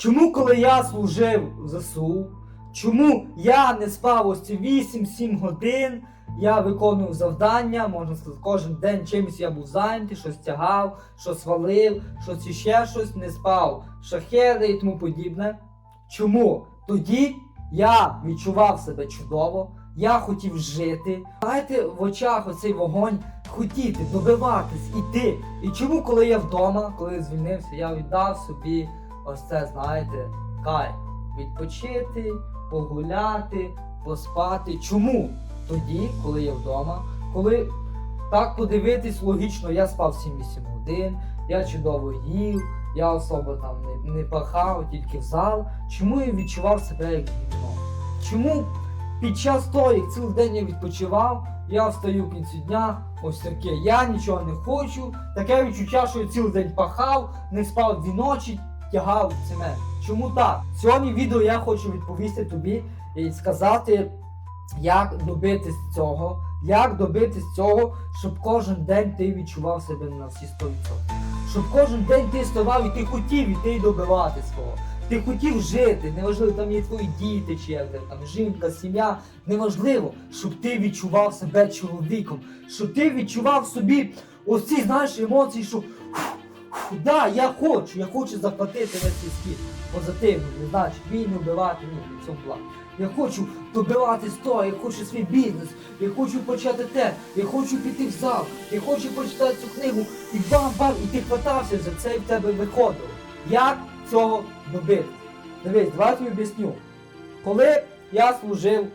Чому, коли я служив в ЗСУ, чому я не спав ось ці 8-7 годин, я виконував завдання, можна сказати, кожен день чимось я був зайнятий, щось тягав, щось валив, щось іще щось, не спав, шахеди і тому подібне. Чому? Тоді я відчував себе чудово, я хотів жити. Знаєте, в очах оцей вогонь хотіти, добиватись, іти. І чому, коли я вдома, коли звільнився, я віддав собі ось це, знаєте, кайф. Відпочити, погуляти, поспати. Чому? Тоді, коли я вдома, коли так подивитись логічно, я спав 7-8 годин, я чудово їв, я особо там не, не пахав, тільки в зал. Чому я відчував себе як гівно? Чому під час того, як цілий день я відпочивав, я встаю в кінці дня, ось таке, я нічого не хочу, таке відчуття, що я цілий день пахав, не спав дві ночі, тягав цемент. Чому так? В відео я хочу відповісти тобі і сказати, як добитись цього, як добитись цього, щоб кожен день ти відчував себе на всі 100%. Щоб кожен день ти вставав і ти хотів іти добивати свого. Ти хотів жити, неважливо, там є твої діти, чи як там жінка, сім'я. Неважливо, щоб ти відчував себе чоловіком, щоб ти відчував собі ось ці знаєш емоції, що «Фу, да, я хочу, я хочу захватити весь цей світ. Позитивно, не значить війну вбивати, ні, в цьому плані. Я хочу добиватись того, я хочу свій бізнес, я хочу почати те, я хочу піти в зал, я хочу почитати цю книгу, і бам-бам, і ти хватався за це і в тебе виходило. Як цього добити? Дивись, давай тобі об'ясню. Коли я служив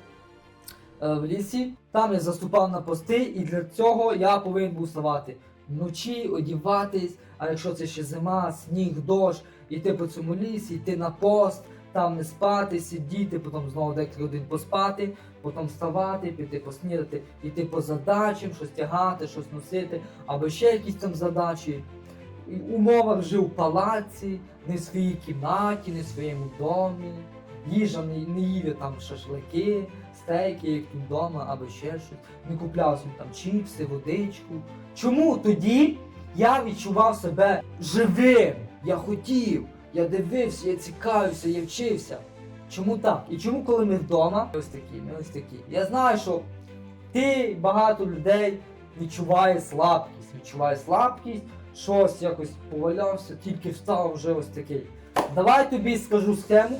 е, в лісі, там я заступав на пости, і для цього я повинен був вставати вночі, одіватись, а якщо це ще зима, сніг, дощ, йти по цьому лісі, йти на пост, там не спати, сидіти, потім знову декілька годин поспати, потім вставати, піти поснідати, йти по задачам, щось тягати, щось носити, або ще якісь там задачі. І Умова вже в палаці, не в своїй кімнаті, не в своєму домі. Їжа не, не я там шашлики, стейки, як тут вдома, або ще щось. Не купляв собі там чіпси, водичку. Чому тоді я відчував себе живим? Я хотів, я дивився, я цікавився, я вчився. Чому так? І чому, коли ми вдома, ось такі, ми ось такі. Я знаю, що ти багато людей відчуває слабкість, відчуває слабкість, щось якось повалявся, тільки встав вже ось такий. Давай тобі скажу схему,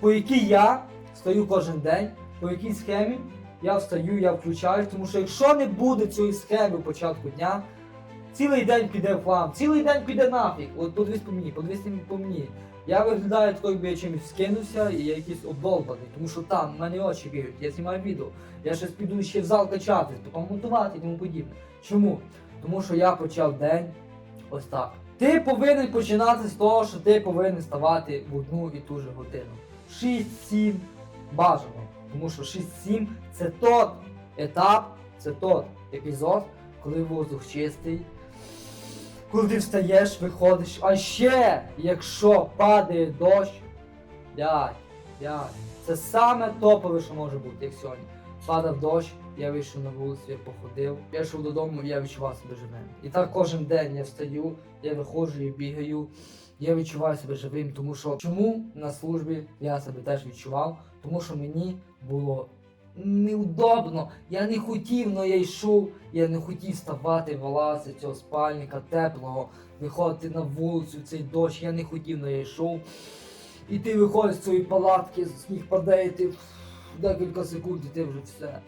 по якій я встаю кожен день, по якій схемі я встаю, я включаюсь, тому що якщо не буде цієї схеми початку дня, цілий день піде в хлам, цілий день піде нафіг. От подивись по мені, подивись по мені. Я виглядаю такою, якби я чимось скинувся і я якийсь обдолбаний, тому що там в мене очі бігають, я знімаю відео. Я щось піду ще в зал качатись, потім монтувати і тому подібне. Чому? Тому що я почав день ось так. Ти повинен починати з того, що ти повинен ставати в одну і ту же годину. 6-7 бажано. Тому що 6-7 це тот етап, це тот епізод, коли воздух чистий, коли ти встаєш, виходиш. А ще, якщо падає дощ, дядь, дядь, це саме топове, що може бути, як сьогодні. Падав дощ, я вийшов на вулицю, я походив, я йшов додому, я відчував себе живим. І так кожен день я встаю, я виходжу і бігаю. Я відчуваю себе живим, тому що чому на службі я себе теж відчував, тому що мені було неудобно. Я не хотів, але я йшов, я не хотів вставати, вилазити цього спальника теплого, виходити на вулицю, цей дощ, я не хотів, але я йшов. І ти виходиш з цієї палатки, сніг падає, і ти декілька секунд, і ти вже все.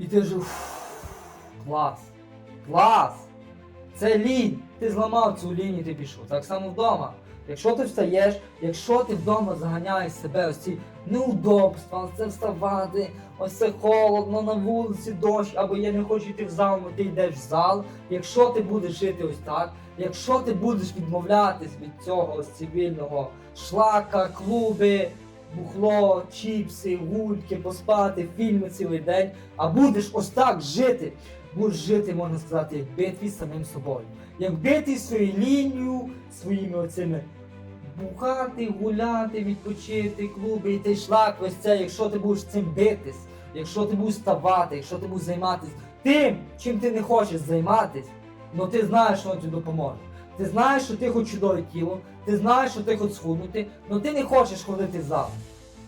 І ти вже клас. Клас! Це лінь. Ти зламав цю лінь і ти пішов. Так само вдома. Якщо ти встаєш, якщо ти вдома заганяєш себе ось ці неудобства, це вставати, ось це холодно на вулиці, дощ, або я не хочу йти в зал, але ти йдеш в зал. Якщо ти будеш жити ось так, якщо ти будеш відмовлятись від цього ось цивільного шлака, клуби, бухло, чіпси, гульки, поспати, фільми цілий день, а будеш ось так жити, будеш жити, можна сказати, як битві з самим собою. Як бити своєю лінією, своїми оцими бухати, гуляти, відпочити, клуби, йти шлак, ось це, якщо ти будеш цим битись, якщо ти будеш ставати, якщо ти будеш займатися тим, чим ти не хочеш займатись, ну ти знаєш, що тобі допоможе. Ти знаєш, що ти хочеш чудове тіло, ти знаєш, що ти хочеш схуднути, але ти не хочеш ходити в зал.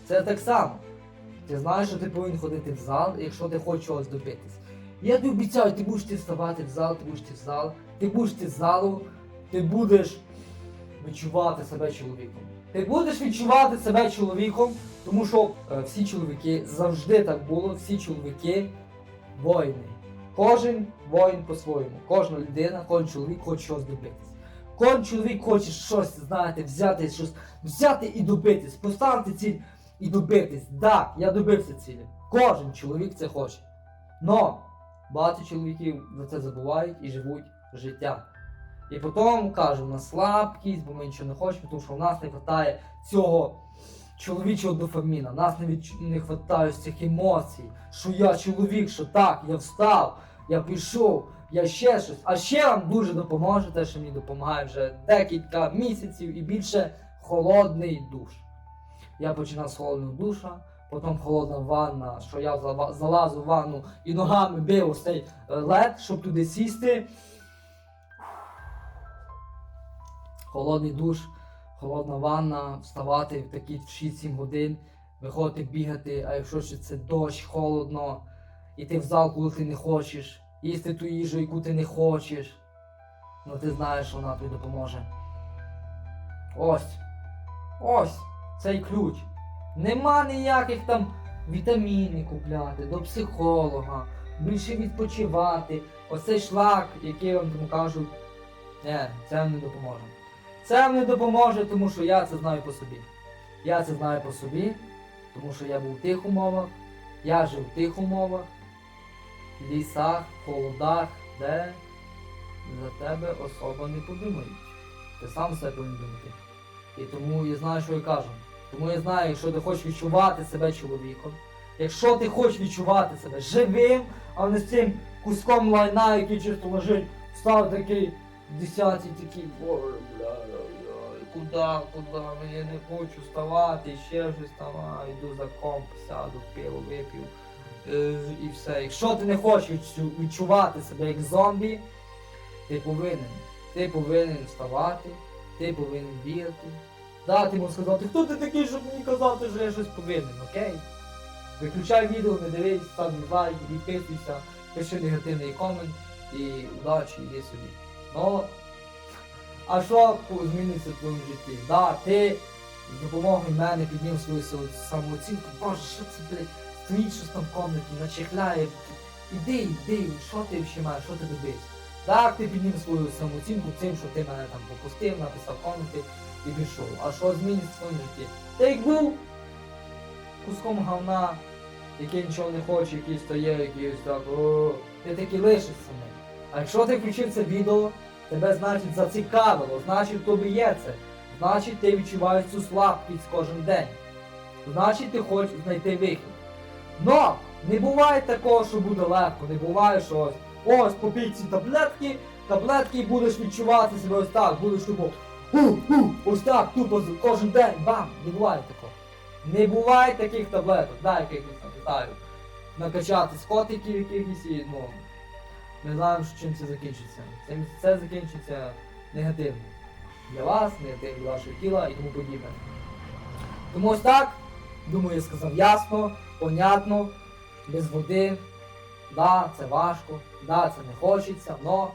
Це так само. Ти знаєш, що ти повинен ходити в зал, якщо ти хочеш чогось добитись. Я тобі обіцяю, ти будеш ти вставати в зал, ти будеш ти в зал, ти будеш ти з залу, ти будеш відчувати себе чоловіком. Ти будеш відчувати себе чоловіком, тому що е, всі чоловіки завжди так було, всі чоловіки воїни. Кожен воїн по-своєму, кожна людина, кожен чоловік хоче щось добитись. Кожен чоловік хоче щось, знаєте, взяти щось, взяти і добитись, поставити ціль і добитись. Так, я добився цілі. Кожен чоловік це хоче. Но багато чоловіків за це забувають і живуть життя. І потім кажуть, на слабкість, бо ми нічого не хочемо, тому що в нас не вистачає цього чоловічого дофаміна, нас не, відч... не вистачає цих емоцій, що я чоловік, що так, я встав, я пішов, я ще щось. А ще вам дуже допоможе те, що мені допомагає вже декілька місяців і більше холодний душ. Я починав з холодного душа, потім холодна ванна, що я зала- залазив в ванну і ногами бив ось цей е, лед, щоб туди сісти. Холодний душ, холодна ванна, вставати в такі 6-7 годин, виходити бігати, а якщо ще це дощ, холодно, іти в зал, коли ти не хочеш, їсти ту їжу, яку ти не хочеш. Ну ти знаєш, що вона тобі допоможе. Ось. Ось цей ключ. Нема ніяких там вітаміни купляти, до психолога, більше відпочивати. Оцей шлак, який я вам тому кажу, ні, це вам не допоможе. Це вам не допоможе, тому що я це знаю по собі. Я це знаю по собі, тому що я був в тих умовах, я жив в тих умовах, лісах, холодах, де за тебе особо не подумають. Ти сам себе повинен думати. І тому я знаю, що я кажу. Тому я знаю, якщо ти хочеш відчувати себе чоловіком, якщо ти хочеш відчувати себе живим, а не з цим куском лайна, який чисто лежить, став такий десятий такий, боже, бля, куди, куди, ну, я не хочу вставати, ще там, а, йду за комп, сяду, пиво вип'ю. Е, і все. Якщо ти не хочеш відчувати себе як зомбі, ти повинен. Ти повинен вставати, ти повинен бігати. Да, ти можеш сказати, хто ти такий, щоб мені казати, що я щось повинен, окей? Виключай відео, не дивись, став лайк, підписуйся, пиши негативний комент і удачі, йди собі. Ну, а що зміниться в твоєму житті? Да, ти з допомогою мене підняв свою самооцінку. Боже, що це, блядь, стоїть там в комнаті, начихляє. Іди, йди, що ти ще маєш, що ти добився? Так, ти підніс свою самооцінку цим, що ти мене там попустив, написав коменти і пішов. А що зміниться в твоєму житті? Ти як був куском говна, який нічого не хоче, який стає, який ось так, о, ти такий лишишся ним. А якщо ти включив це відео, тебе значить зацікавило, значить тобі є це. Значить ти відчуваєш цю слабкість кожен день. Значить ти хочеш знайти вихід. Но не буває такого, що буде легко, не буває, що ось, ось попій ці таблетки, таблетки і будеш відчувати себе ось так, будеш тупо ось так, тупо кожен день, бам! Не буває такого. Не буває таких таблеток, да, якихось там, знаю, накачати скотиків якихось і, ну, ми знаємо, що чим це закінчиться. Це, це закінчиться негативно. Для вас, негативно для вашого тіла і тому подібне. Тому ось так, думаю, я сказав ясно, понятно, без води. Да, це важко, да, це не хочеться, але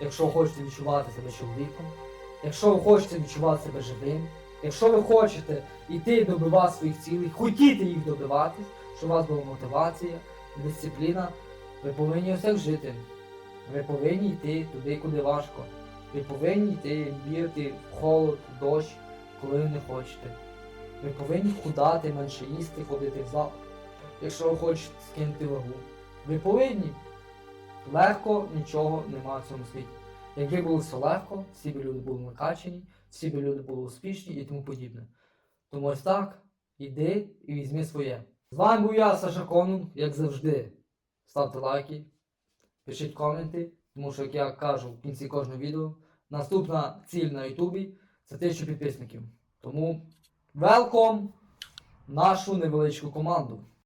якщо ви хочете відчувати себе чоловіком, якщо ви хочете відчувати себе живим, якщо ви хочете йти добивати своїх цілей, хотіти їх добиватись, щоб у вас була мотивація, дисципліна, ви повинні так жити. Ви повинні йти туди, куди важко. Ви повинні йти бігати в холод, в дощ, коли ви не хочете. Ви повинні худати, менше їсти, ходити в зал, якщо ви хочете скинути вагу. Ви повинні. Легко нічого нема в цьому світі. Якби було все легко, всі б люди були накачані, всі б люди були успішні і тому подібне. Тому ось так, іди і візьми своє. З вами був я, Саша Конун, як завжди. Ставте лайки, пишіть коменти, тому що, як я кажу в кінці кожного відео, наступна ціль на Ютубі це 1000 підписників. Тому велком нашу невеличку команду.